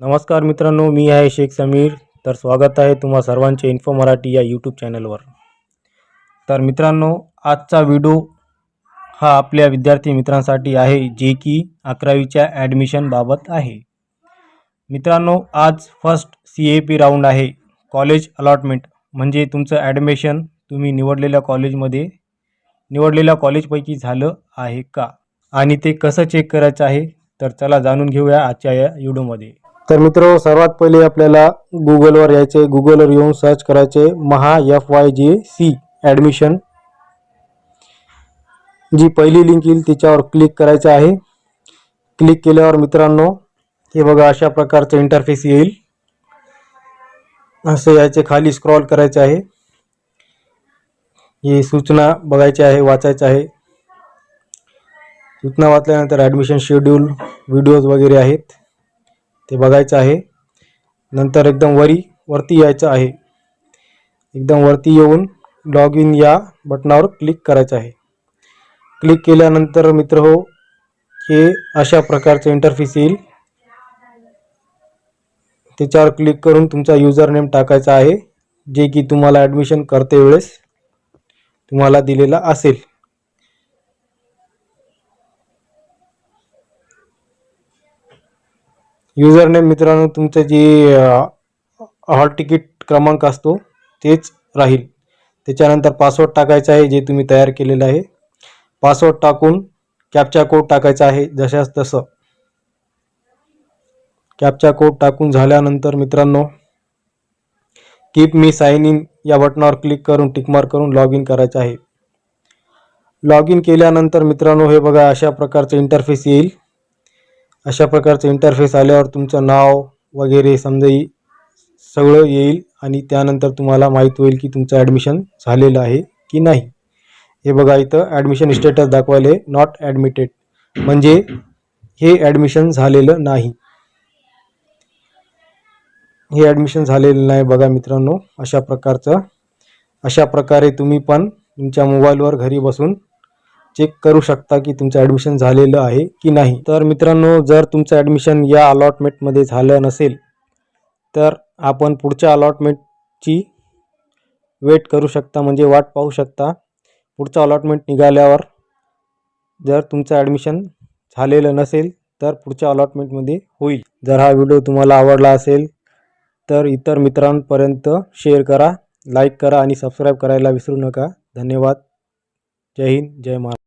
नमस्कार मित्रांनो मी आहे शेख समीर. तर स्वागत आहे तुम्हा सर्वांचे इन्फो मराठी या यूट्यूब चॅनलवर. तर मित्रांनो आजचा व्हिडिओ हा आपल्या विद्यार्थी मित्रांसाठी आहे जे की अकरावीच्या ॲडमिशनबाबत आहे. मित्रांनो आज first C A P round आहे. कॉलेज अलॉटमेंट म्हणजे तुमचं ॲडमिशन तुम्ही निवडलेल्या कॉलेजमध्ये निवडलेल्या कॉलेजपैकी झालं आहे का? आणि ते कसं चेक करायचं आहे? तर चला जाणून घेऊया आजच्या या व्हिडिओमध्ये तर मित्र सर्वात पहिले आपल्याला गुगलवर यायचे. गुगलवर येऊन सर्च करायचे. Maha F Y J C admission जी पहिली लिंक येईल तिच्यावर क्लिक करायचं आहे. क्लिक केल्यावर मित्रांनो हे बघा अशा प्रकारचं इंटरफेस येईल. असं याचे खाली स्क्रॉल करायचे आहे. ही सूचना बघायची आहे वाचायचं आहे. सूचना वाचल्यानंतर ॲडमिशन शेड्यूल व्हिडिओज वगैरे आहेत. ते बघायचं आहे. नंतर एकदम वरी वरती यायचं आहे. एकदम वरती येऊन लॉग इन या बटनावर क्लिक करायचं आहे. क्लिक केल्यानंतर मित्र हो हे अशा प्रकारचं इंटरफेस येईल. त्याच्यावर क्लिक करून तुमचा युजर नेम टाकायचा आहे. जे की तुम्हाला ॲडमिशन करते वेळेस तुम्हाला दिलेला असेल. युजरने मित्रांनो तुमचं जे हॉल तिकीट क्रमांक असतो तेच राहील. त्याच्यानंतर पासवर्ड टाकायचा आहे जे तुम्ही तयार केलेलं आहे. पासवर्ड टाकून कॅपचा कोड टाकायचा आहे जशाच तसं. कॅपचा कोड टाकून झाल्यानंतर मित्रांनो कीप मी साइन इन या बटनावर क्लिक करून टिकमार्क करून लॉग इन करायचं आहे. लॉग इन केल्यानंतर मित्रांनो हे बघा अशा प्रकारचं इंटरफेस येईल. अशा प्रकारचं इंटरफेस आल्यावर तुमचं नाव वगैरे समजा सगळं येईल आणि त्यानंतर तुम्हाला माहीत होईल की तुमचं ॲडमिशन झालेलं आहे की नाही. हे बघा इथं ॲडमिशन स्टेटस दाखवायला नॉट ॲडमिटेड म्हणजे हे ॲडमिशन झालेलं नाही. हे ॲडमिशन झालेलं नाही बघा मित्रांनो अशा प्रकारचं. अशा प्रकारे तुम्ही पण तुमच्या मोबाईलवर घरी बसून चेक करू शकता की तुमचं ॲडमिशन झालेलं आहे की नाही. तर मित्रांनो जर तुमचं ॲडमिशन या अलॉटमेंटमध्ये झालं नसेल तर आपण पुढच्या अलॉटमेंटची वेट करू शकता म्हणजे वाट पाहू शकता. पुढचं अलॉटमेंट निघाल्यावर जर तुमचं ॲडमिशन झालेलं नसेल तर पुढच्या अलॉटमेंटमध्ये होईल. जर हा व्हिडिओ तुम्हाला आवडला असेल तर इतर मित्रांपर्यंत शेअर करा लाईक करा आणि सबस्क्राईब करायला विसरू नका. धन्यवाद. जय हिंद जय महाराष्ट्र.